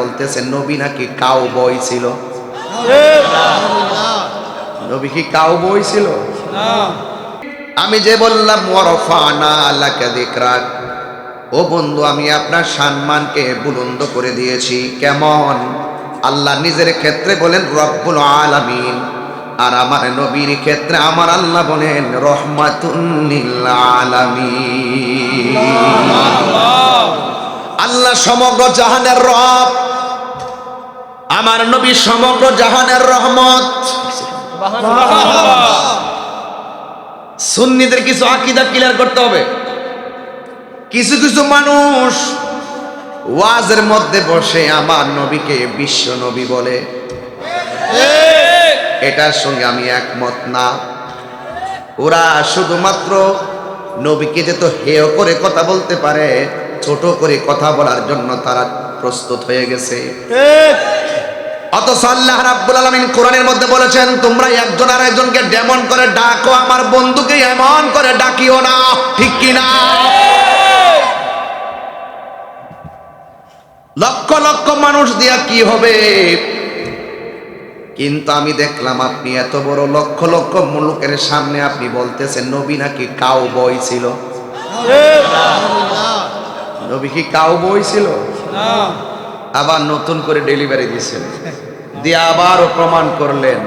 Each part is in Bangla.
বলতেছে, নবী নাকি কাউ বই ছিল? নবী কি কাউ বই ছিল? আমি যে বললাম ও বন্ধু, আমি আপনার সম্মানকে বুলন্দ করে দিয়েছি। কেমন? আল্লাহ নিজের ক্ষেত্রে বলেন, রব্বুল আলামিন। আর আমার নবীর ক্ষেত্রে আমার আল্লাহ বলেন রহমাতুল্লিল আলামিন। আল্লাহ সমগ্র জাহানের রব আমার নবী সমগ্র জাহানের রহমত। সুন্নিদের কিছু আকিদা ক্লিয়ার করতে হবে। কিছু কিছু মানুষ ওয়াজের মধ্যে বসে আমার নবীকে বিশ্ব নবী বলে। এটার সঙ্গে আমি একমত না। ওরা শুধুমাত্র নবীকে যে তো হেয় করে কথা বলতে পারে, ছোট করে কথা বলার জন্য তারা প্রস্তুত হয়ে গেছে। অথচ আল্লাহ রাব্বুল আলামিন কোরআনের মধ্যে বলেছেন তোমরা একজন আর একজনকে ডেমন করে ডাকো আমার বন্ধুকে এমন করে ডাকিও না। ঠিক কি না লক্ষ লক্ষ মানুষ দিয়া কি হবে? কিন্তু আমি দেখলাম আপনি এত বড় লক্ষ লক্ষ মুলুকের সামনে আপনি বলতেছেন নবী নাকি কাউ বই ছিল? নবী কি কাউ বই ছিল আবার নতুন করে ডেলিভারি দিয়েছেন দিয়ে আবারও প্রমাণ করলেন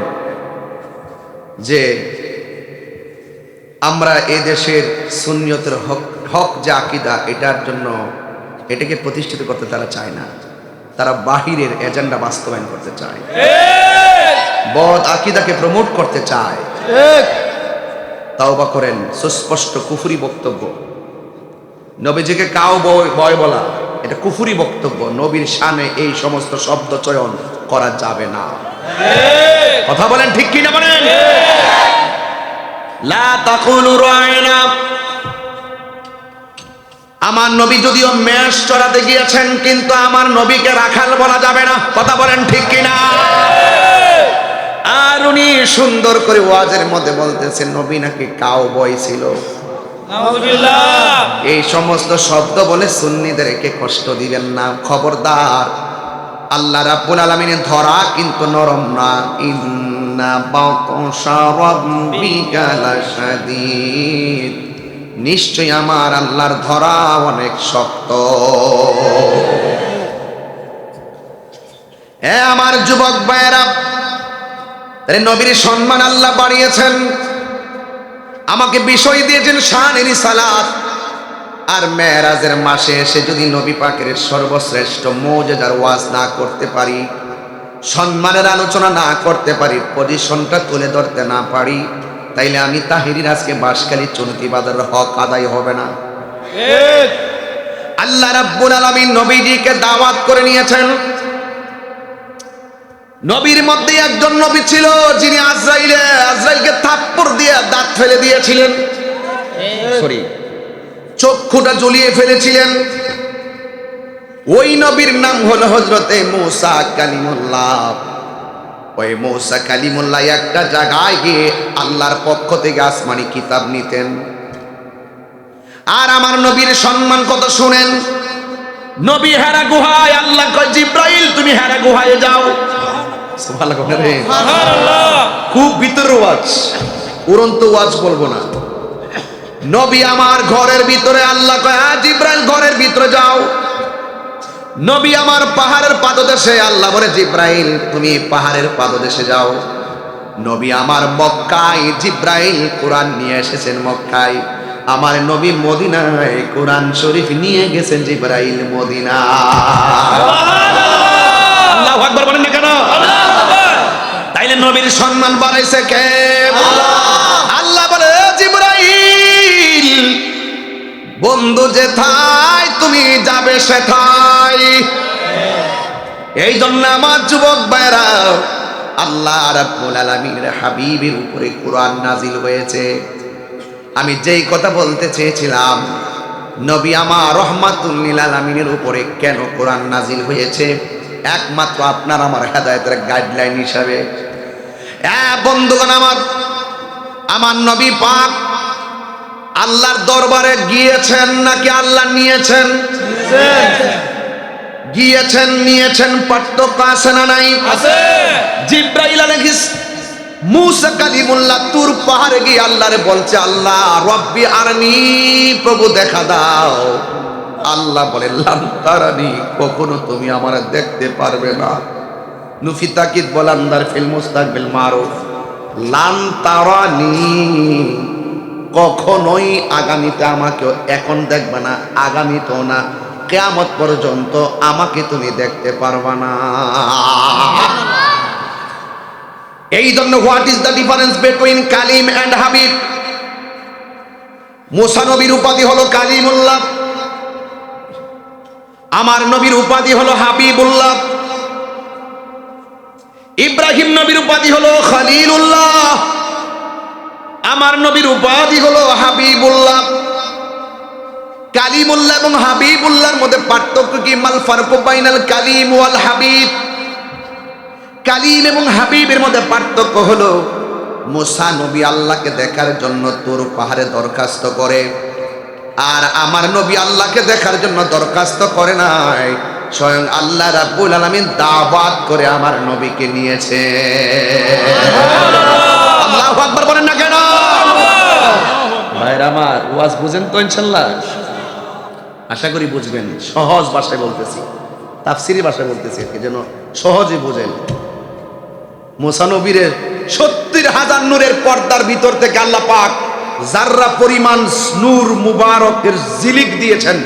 যে আমরা এ দেশের সুন্নিয়তের হক হক যে আকিদা, এটার জন্য এটাকে প্রতিষ্ঠিত করতে তারা চায় না। তারা বাহিরের এজেন্ডা বাস্তবায়ন করতে চায়। বদ আকিদাকে প্রমোট করতে চায়। তাও বা করেন, সুস্পষ্ট কুফুরি বক্তব্য। নবীজিকে কাউ বয় বলা। এটা কুফুরি বক্তব্য। নবীর শানে এই সমস্ত শব্দ চয়ন করা যাবে না। কথা বলেন ঠিক বলেন? লা তাকুলু রায়না আমার নবী যদিও মেষ চড়াতে গিয়েছেন, কিন্তু আমার নবীকে রাখাল বলা যাবে না। কথা বলেন ঠিক কিনা? আর উনি সুন্দর করে ওয়াজের মধ্যে বলতেছেন, নবী নাকি কাউ বয় ছিল। এই সমস্ত শব্দ বলে সুন্নিদেরকে কষ্ট দিবেন না, খবরদার। আল্লাহ রাব্বুল আলামিনের ধরা কিন্তু নরম না। ইন্না বাতশা রাব্বিকা লাশাদীদ। নিশ্চয় আমার আল্লাহর ধরা অনেক শক্ত। এ আমার যুবক ভাইয়েরা নবীর সম্মান আল্লাহ বাড়িয়েছেন। আমাকে বিষয় দিয়েছেন শানের সালাত। আর মেয়েরাজের মাসে এসে যদি নবী পাকের সর্বশ্রেষ্ঠ মৌজাদার ওয়াজ না করতে পারি সম্মানের আলোচনা না করতে পারি পজিশনটা তুলে ধরতে না পারি তাইলে আমি তাহিরির আজকে বাসকালী চুনতি বাজারের হক আদায় হবে না। আল্লাহ রাব্বুল আলামিন নবীজিকে দাওয়াত করে নিয়েছেন। নবীর মধ্যে একজন নবী ছিল যিনি দিয়ে দাঁত ফেলে দিয়েছিলেন। সরি চক্ষুটা জ্বলিয়ে ফেলেছিলেন। ওই নবীর নাম হলো হজরতে মৌসা কালিমুল্লাহ। ওই মৌসা কালিমুল্লাহ একটা জায়গায় গিয়ে আল্লাহর পক্ষ থেকে আসমানি কিতাব নিতেন। আর আমার নবীর সম্মান কত শুনেন? নবী হেরা গুহায় আল্লাহ কয় জিব্রাইল তুমি হেরা গুহায় যাও। সুবহানাল্লাহ খুব ভিতর ওয়াজ উড়ন্ত ওয়াজ বলব না। নবী আমার ঘরের ভিতরে, আল্লাহ কয় আজ ইব্রাহিম ঘরের ভিতরে যাও। নবী আমার পাহাড়ের পাদদেশে, আল্লাহ বলে, জিব্রাইল, তুমি পাহাড়ের পাদদেশে যাও। নবী আমার মক্কায়, জিব্রাইল কোরআন নিয়ে এসেছেন মক্কায়। আমার নবী মদিনায় কোরআন শরীফ নিয়ে গেছেন জিব্রাইল মদিনা আল্লাহু আকবার বলেন না কেন? তাইলে নবীর সম্মান বাড়াইছে কে? আল্লাহ বলে, "এ জিবরাইল, বন্ধু যেথায় তুমি যাবে সেথায় এই জন্য আমার যুবক ভাইরা আল্লাহ রাব্বুল আলামিনের হাবিবের উপরে কোরআন নাজিল হয়েছে। আমি যেই কথা বলতে চেয়েছিলাম, নবী আমার রহমাতুল্লিল আলামিনের উপরে কেন কোরআন নাজিল হয়েছে? একমাত্র আপনার আমার হেদায়তের গাইডলাইন হিসাবে। বন্ধুগণ আমার আমার নবী পাক আল্লাহর দরবারে গিয়েছেন নাকি আল্লাহ নিয়েছেন? গিয়েছেন নিয়েছেন পার্থক্য আছে না নাই? জিব্রাইল আলাইহিস মুসা কালিমুল্লাহ তুর পাহাড়ে গিয়ে আল্লাহরে বলছে আল্লাহ রব্বি আরনি প্রভু দেখা দাও। আল্লাহ বলে লান্তারানি কখনো তুমি আমার দেখতে পারবে না। নুফি তাকিদ বলান্দার ফিল মুস্তাকবিল মারুফ। লান্তারানি কখনোই আগামীতে আমাকে এখন দেখবে না, আগামীতেও না। কেয়ামত পর্যন্ত আমাকে তুমি দেখতে পারবা না। এই জন্য what is the difference between Kalim and Habib? মুসা নবীর উপাধি হলো কালিমুল্লাহ। আমার নবীর উপাধি হলো হাবিবুল্লাহ। ইব্রাহিম নবীর উপাধি হলো খালিলুল্লাহ। আমার নবীর উপাধি হলো হাবিবুল্লাহ। কালিমুল্লাহ এবং হাবিবুল্লাহর মধ্যে পার্থক্য কি? মাল ফারকু বাইনাল কালিম ওয়াল হাবিব। কালিম এবং হাবিবের মধ্যে পার্থক্য হলো মুসা নবী আল্লাহকে দেখার জন্য তোর পাহাড়ে দরখাস্ত করে। আর আমার নবী আল্লাহকে দেখার জন্য দরখাস্ত করে নাই। স্বয়ং আল্লাহ রাব্বুল আলামিন দাওয়াত করে আমার নবীকে নিয়েছে। আল্লাহু আকবার বলেন না কেন? ভাইরা আমার, ওয়াজ বুঝেন তো ইনশাল্লাহ আশা করি বুঝবেন। সহজ ভাষায় বলতেছি। তাফসিরি ভাষায় বলতেছি আর কি, যেন সহজে বোঝেন। মোসানবীরের সত্তর হাজার নূরের পর্দার ভিতর থেকে আল্লাহ পাক জাররা পরিমাণ নূর মুবারকের জিলিক দিয়েছেন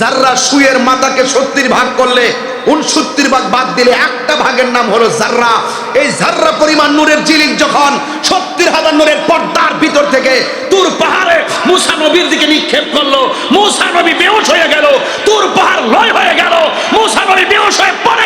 জাররা সুয়ের মাথাকে সত্যির ভাগ করলে, উনসত্তর ভাগ বাদ দিলে একটা ভাগের নাম হলো জাররা এই জাররা পরিমাণ নূরের জিলিক যখন সত্তর হাজার নূরের পর্দার ভিতর থেকে তুর পাহাড়ে মুসা নবীর দিকে নিক্ষেপ করল, মুসা নবী বেউস হয়ে গেল, তুর পাহাড় লয় হয়ে গেল, মুসা নবী বেউস হয়ে পড়ে